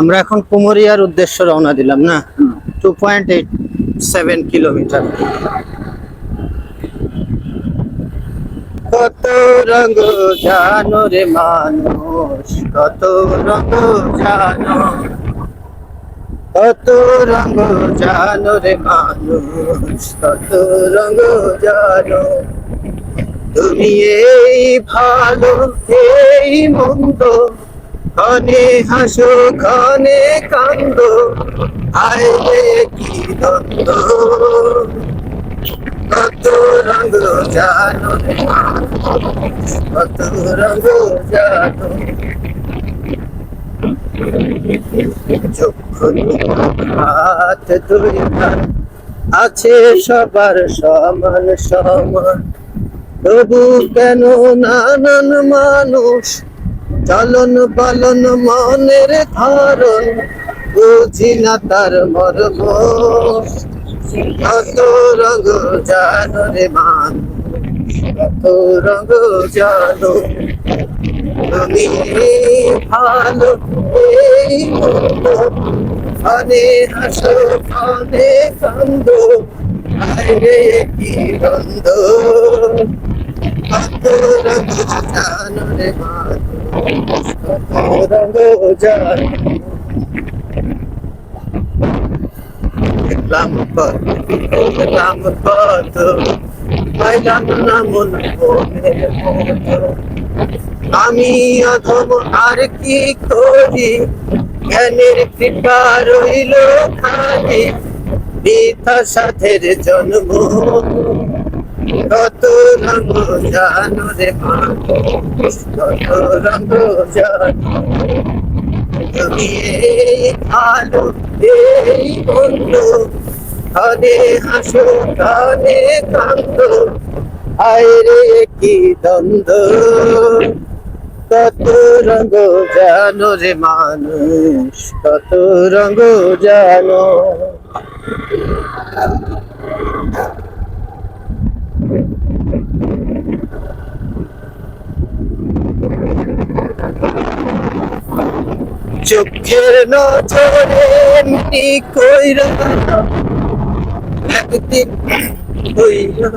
আমরা এখন কুমোরিয়ার উদ্দেশ্য রওনা দিলাম, না? Two point eight seven kilometre কত রঙ জানো রে মানুষ, কত রঙ জানো? কত রঙ জানো রে মানুষ কত রঙ জানো। তুমি এই ভালো এই মন্দ ক্ষণে হাসো ক্ষণে কান্দ আয় কি দ্বন্দ্ব। কত রঙ জানো রে মানুষ, কত রঙ জানো। আছে সবার সমান সমান। তবু কেন নানান মানুষ চলন পালন মনের ধারণ? বুঝি না তার মর্ম। কত রঙ জানো রে মানুষ কত রঙ জানো। ভালো ফনে হাসো ফনে কান্দ আরে কি জানো দেখলাম কত দেখলাম কত পাইলাম না মন মনের মতো আমি অধম আর কি করি? জ্ঞানের কৃপা রইল খালি বৃথা সাথের জন্ম। কত রঙ জানো রে কত রঙ জানো? তুমি এই ভালো, এই বন্ধ। ধনে হাসো ধনে কান্দ আয় রে কি দ্বন্দ্ব? কত রঙ জানো রে মানুষ কত রঙ জানো। চোখের নজরে এমনি কইরা একদিন হইয়া